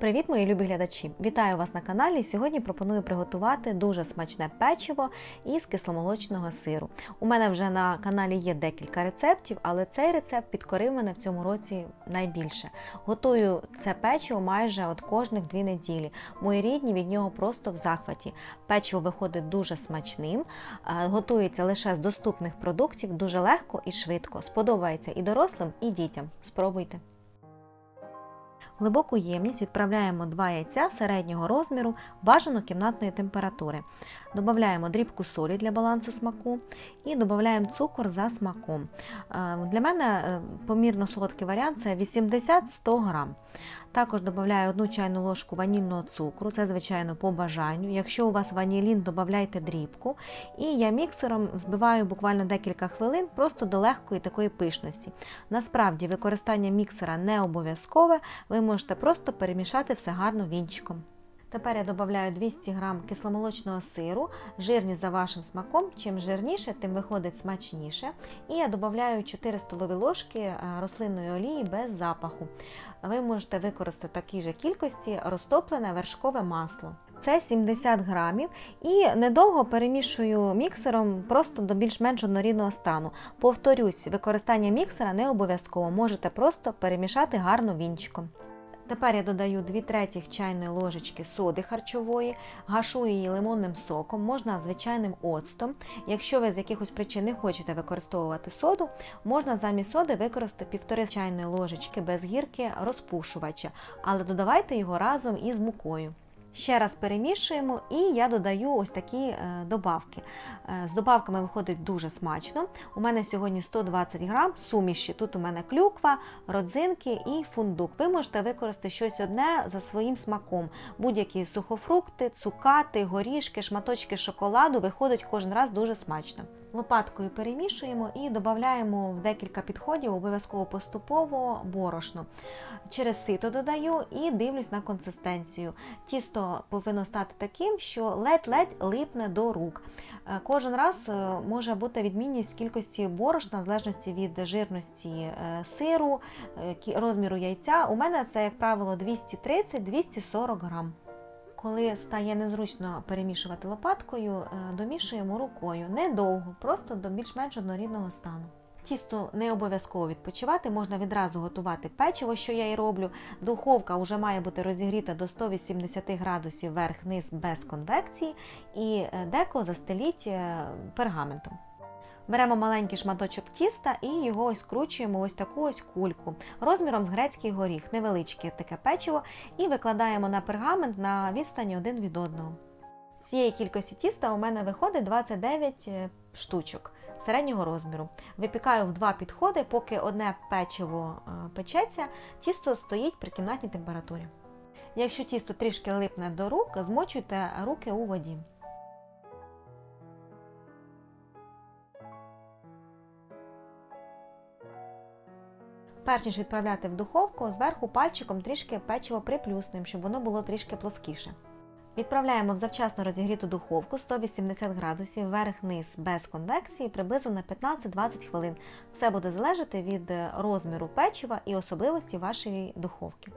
Привіт, мої любі глядачі! Вітаю вас на каналі. Сьогодні пропоную приготувати дуже смачне печиво із кисломолочного сиру. У мене вже на каналі є декілька рецептів, але цей рецепт підкорив мене в цьому році найбільше. Готую це печиво майже от кожних дві неділі. Мої рідні від нього просто в захваті. Печиво виходить дуже смачним, е, готується лише з доступних продуктів, дуже легко і швидко. Сподобається і дорослим, і дітям. Спробуйте. Глибоку ємність відправляємо 2 яйця середнього розміру, бажано кімнатної температури. Додаємо дрібку солі для балансу смаку і додаємо цукор за смаком. Е, Для мене е, помірно солодкий варіант це 80-100 грам. Також додаю 1 чайну ложку ванільного цукру, це звичайно по бажанню. Якщо у вас ванілін, додайте дрібку. І я міксером збиваю буквально декілька хвилин просто до легкої такої пишності. Насправді використання міксера не обов'язкове, ви можете просто перемішати все гарно вінчиком. Тепер я додаю 200 г кисломолочного сиру, жирність за вашим смаком. Чим жирніше, тим виходить смачніше. І я додаю 4 столові ложки е, рослинної олії без запаху. Ви можете використати такій же кількості розтоплене вершкове масло. Це 70 грамів і недовго перемішую міксером просто до більш-менш однорідного стану. Повторюсь, використання міксера не обов'язково, можете просто перемішати гарно вінчиком. Тепер я додаю 2 третіх чайної ложечки соди харчової, гашу її лимонним соком, можна звичайним оцтом. Якщо ви з якихось причин не хочете використовувати соду, можна замість соди використати 1,5 чайної ложечки без гірки розпушувача, але додавайте його разом із мукою. Ще раз перемішуємо, і я додаю ось такі е, добавки. Е, з добавками виходить дуже смачно. У мене сьогодні 120 грам суміші. Тут у мене клюква, родзинки і фундук. Ви можете використати щось одне за своїм смаком. Будь-які сухофрукти, цукати, горішки, шматочки шоколаду виходить кожен раз дуже смачно. Лопаткою перемішуємо і додаємо в декілька підходів, обов'язково поступово борошно. Через сито додаю і дивлюсь на консистенцію. Тісто повинно стати таким, що ледь-ледь липне до рук. Е, Кожен раз е, може бути відмінність в кількості борошна, в залежності від жирності е, сиру, розміру яйця. У мене це, як правило, 230-240 грам. Коли стає незручно перемішувати лопаткою, е, домішуємо рукою недовго, просто до більш-менш однорідного стану. Тісто не обов'язково відпочивати, можна відразу готувати печиво, що я і роблю. Духовка вже має бути розігріта до 180 градусів верх-низ без конвекції, і е, деко застеліть е, пергаментом. Беремо маленький шматочок тіста і його ось скручуємо ось таку ось кульку розміром з грецький горіх, невеличке таке печиво, і викладаємо на пергамент на відстані один від одного. З цієї кількості тіста у мене виходить 29 е, штучок середнього розміру. Випікаю в два підходи, поки одне печиво е, печеться, тісто стоїть при кімнатній температурі. Якщо тісто трішки липне до рук, змочуйте руки у воді. Перш ніж відправляти в духовку, зверху пальчиком трішки печиво приплюснуємо, щоб воно було трішки плоскіше. Відправляємо в завчасно розігріту духовку 180 градусів, верх-низ без конвекції приблизно на 15-20 хвилин. Все буде залежати від е, розміру печива і особливості вашої духовки.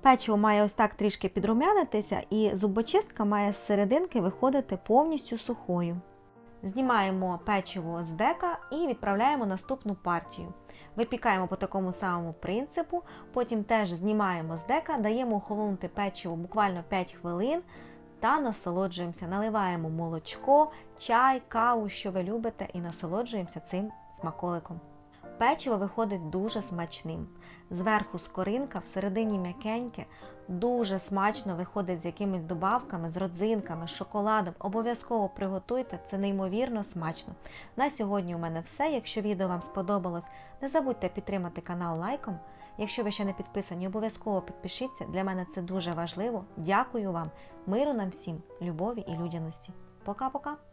Печиво має ось так трішки підрумянитися, і зубочистка має з серединки виходити повністю сухою. Знімаємо печиво з дека і відправляємо наступну партію. Випікаємо по такому самому принципу, потім теж знімаємо з дека, даємо охолонути печиво буквально 5 хвилин та насолоджуємося. Наливаємо молочко, чай, каву, що ви любите, і насолоджуємося цим смаколиком. Печиво виходить дуже смачним. Зверху скоринка, всередині м'якеньке, дуже смачно виходить з якимись добавками, з родзинками, з шоколадом. Обов'язково приготуйте, це неймовірно смачно. На сьогодні у мене все. Якщо відео вам сподобалось, не забудьте підтримати канал лайком. Якщо ви ще не підписані, обов'язково підпишіться. Для мене це дуже важливо. Дякую вам, миру нам всім, любові і людяності. Пока-пока!